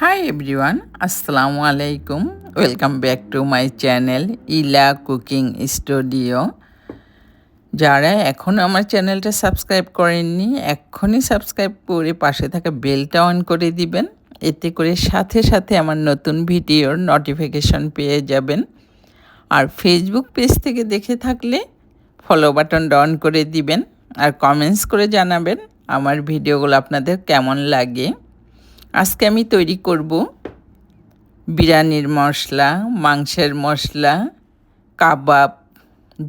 High everyone আসসালামু আলাইকুম welcome back to my channel Ila cooking studio যারা এখনও আমার চ্যানেলটা সাবস্ক্রাইব করেননি এক্ষুনি সাবস্ক্রাইব করে পাশে থাকা বেলটা অন করে দিবেন। এতে করে সাথে সাথে আমার নতুন ভিডিওর নোটিফিকেশন পেয়ে যাবেন। আর ফেসবুক পেজ থেকে দেখে থাকলে ফলো বাটনটা অন করে দিবেন। আর কমেন্টস করে জানাবেন আমার ভিডিওগুলো আপনাদের কেমন লাগে। আজকে আমি তৈরি করব বিরিয়ানির মশলা, মাংসের মশলা, কাবাব,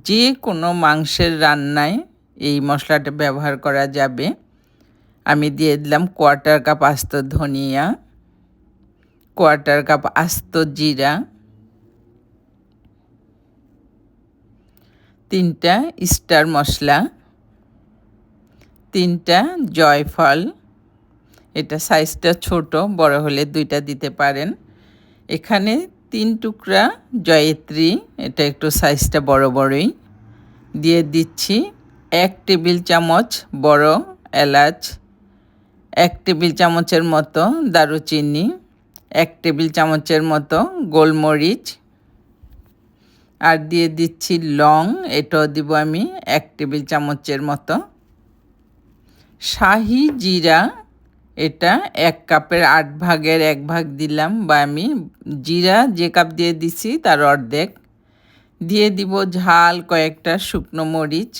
যে কোনো মাংসের রান্নায় এই মশলাটা ব্যবহার করা যাবে। আমি দিয়ে দিলাম কোয়ার্টার কাপ আস্ত ধনিয়া, কোয়ার্টার কাপ আস্ত জিরা, তিনটা স্টার মশলা, তিনটা জয়ফল এটা সাইজটা ছোট, বড় হলে দুইটা দিতে পারেন। এখানে তিন টুকরা জয়ত্রী, এটা একটু সাইজটা বড় বড়ই, দিয়ে দিচ্ছি এক টেবিল চামচ বড় এলাচ, এক টেবিল চামচের মতো দারুচিনি, এক টেবিল চামচের মতো গোলমরিচ, আর দিয়ে দিচ্ছি লং, এটাও দিব আমি এক টেবিল চামচের মতো। শাহি জিরা এটা এক কাপের আট ভাগের এক ভাগ দিলাম বা আমি জিরা যে কাপ দিয়ে দিছি তার অর্ধেক। দিয়ে দিব ঝাল কয়েকটা শুকনো মরিচ।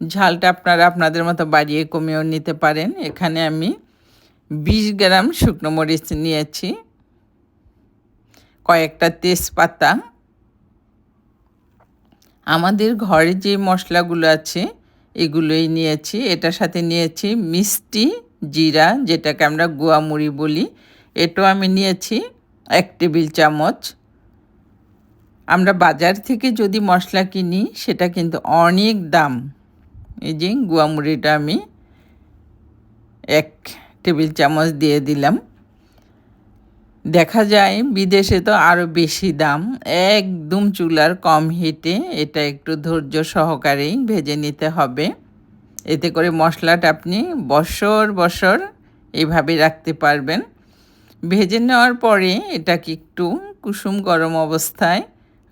ঝালটা আপনারা আপনাদের মতো বাড়িয়ে কমিয়েও নিতে পারেন। এখানে আমি বিশ গ্রাম শুকনো মরিচ নিয়েছি। কয়েকটা তেজপাতা। আমাদের ঘরে যে মশলাগুলো আছে, এগুলোই নিয়েছি। এটার সাথে নিয়েছি মিষ্টি জিরা, যেটাকে আমরা গুয়ামুড়ি বলি। এটাও আমি নিয়েছি এক টেবিল চামচ। আমরা বাজার থেকে যদি মশলা কিনি, সেটা কিন্তু অনেক দাম। এই যে গুয়ামুড়িটা আমি এক টেবিল চামচ দিয়ে দিলাম। দেখা যায় বিদেশে তো আরও বেশি দাম। একদম চুলার কম হিটে এটা একটু ধৈর্য সহকারেই ভেজে নিতে হবে। এতে করে মশলাটা আপনি বছর বছর এইভাবে রাখতে পারবেন। ভেজে নেওয়ার পরে এটাকে একটু কুসুম গরম অবস্থায়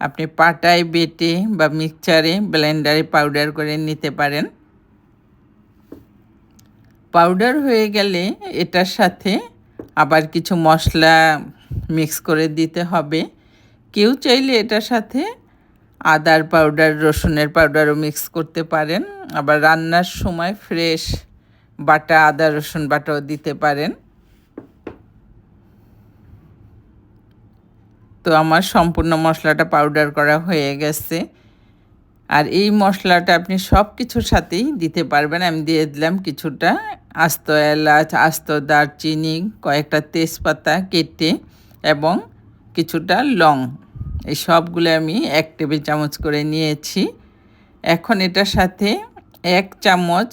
আপনি পাটায় বেটে বা মিক্সচারে, ব্লেন্ডারে পাউডার করে নিতে পারেন। পাউডার হয়ে গেলে এটার সাথে আবার কিছু মশলা মিক্স করে দিতে হবে। কেউ চাইলে এটার সাথে আদার পাউডার রসুনের পাউডারও মিক্স করতে পারেন। আবার রান্নার সময় ফ্রেশ বাটা, আদা, রসুন বাটাও দিতে পারেন। তো আমার সম্পূর্ণ মশলাটা পাউডার করা হয়ে গেছে। আর এই মশলাটা আপনি সব কিছুর সাথেই দিতে পারবেন। আমি দিয়ে দিলাম কিছুটা আস্ত এলাচ, আস্ত দারচিনি, কয়েকটা তেজপাতা কেটে এবং কিছুটা লং। এই সবগুলো আমি এক টেবিল চামচ করে নিয়েছি। এখন এটার সাথে এক চামচ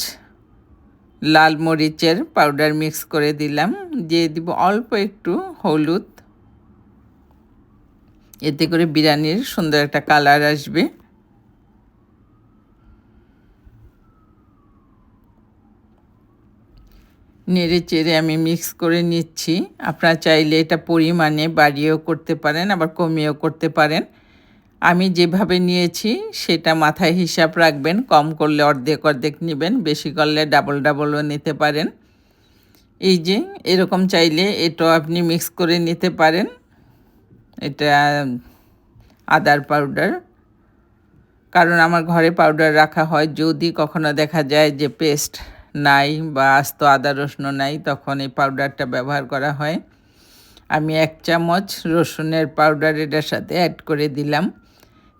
লাল মরিচের পাউডার মিক্স করে দিলাম। দিয়ে দিব অল্প একটু হলুদ। এতে করে বিরিয়ানির সুন্দর একটা কালার আসবে। নেড়ে চেড়ে আমি মিক্স করে নিচ্ছি। আপনারা চাইলে এটা পরিমাণে বাড়িয়েও করতে পারেন, আবার কমিয়েও করতে পারেন। আমি যেভাবে নিয়েছি সেটা মাথায় হিসাব রাখবেন, কম করলে অর্ধেক অর্ধেক নেবেন, বেশি করলে ডাবল ডাবলও নিতে পারেন। এই যে, এরকম চাইলে এটাও আপনি মিক্স করে নিতে পারেন। এটা আদার পাউডার। কারণ আমার ঘরে পাউডার রাখা হয়, যদি কখনো দেখা যায় যে পেস্ট নাই বা আস্ত আদা রসুন নাই, তখন এই পাউডারটা ব্যবহার করা হয়। আমি এক চামচ রসুনের পাউডার এটার সাথে অ্যাড করে দিলাম।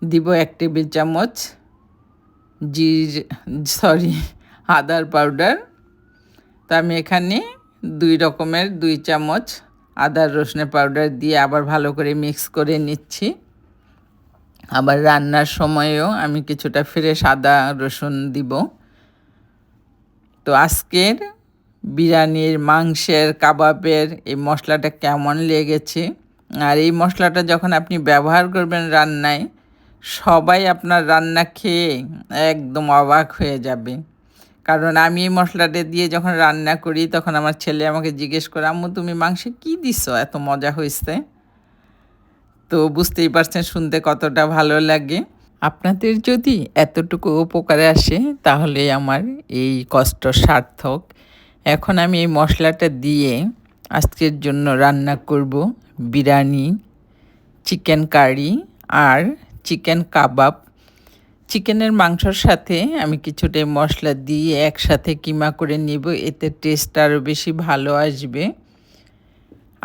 দিব এক টেবিল চামচ জির সরি আদার পাউডার তো আমি এখানে দুই রকমের, দুই চামচ আদার রসুনের পাউডার দিয়ে আবার ভালো করে মিক্স করে নিচ্ছি। আবার রান্নার সময়েও আমি কিছুটা ফ্রেশ আদা রসুন দিব। তো আজকের বিরিয়ানির মাংসের কাবাবের এই মশলাটা কেমন লেগেছে? আর এই মশলাটা যখন আপনি ব্যবহার করবেন রান্নায়, সবাই আপনার রান্না খেয়ে একদম অবাক হয়ে যাবে। কারণ আমি এই মশলাটা দিয়ে যখন রান্না করি, তখন আমার ছেলে আমাকে জিজ্ঞেস করে, আম্মু, তুমি মাংসে কী দিছো? এত মজা হয়েছে তো বুঝতেই পারছেন, শুনতে কতটা ভালো লাগে। আপনাদের যদি এতটুকু উপকারে আসে, তাহলে আমার এই কষ্ট সার্থক। এখন আমি এই মশলাটা দিয়ে আজকের জন্য রান্না করব বিরিয়ানি, চিকেন কারি আর চিকেন কাবাব। চিকেনের মাংসর সাথে আমি কিছুটা মশলা দিয়ে একসাথে কিমা করে নিব, এতে টেস্ট আরও বেশি ভালো আসবে।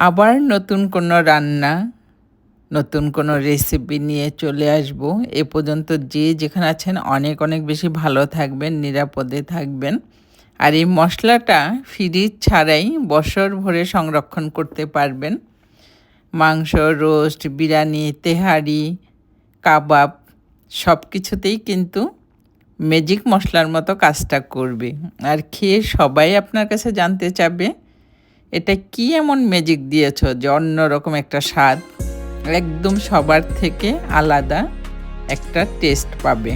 আবার নতুন কোনো রান্না নতুন কোনো রেসিপি নিয়ে চলে আসব। এ পর্যন্ত যে যেখানে আছেন অনেক অনেক বেশি ভালো থাকবেন, নিরাপদে থাকবেন। আর এই মশলাটা ফ্রিজ ছাড়াই বছর ভরে সংরক্ষণ করতে পারবেন। মাংস, রোস্ট, বিরিয়ানি, তেহারি, কাবাব সব কিছুতেই কিন্তু ম্যাজিক মশলার মতো কাজটা করবে। আর খেয়ে সবাই আপনার কাছে জানতে চাবে, এটা কি এমন ম্যাজিক দিয়েছ যে অন্যরকম একটা স্বাদ? একদম সবার থেকে আলাদা একটা টেস্ট পাবে।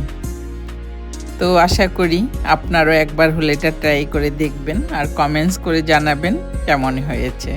তো আশা করি আপনারও একবার হলে এটা ট্রাই করে দেখবেন আর কমেন্টস করে জানাবেন কেমন হয়েছে।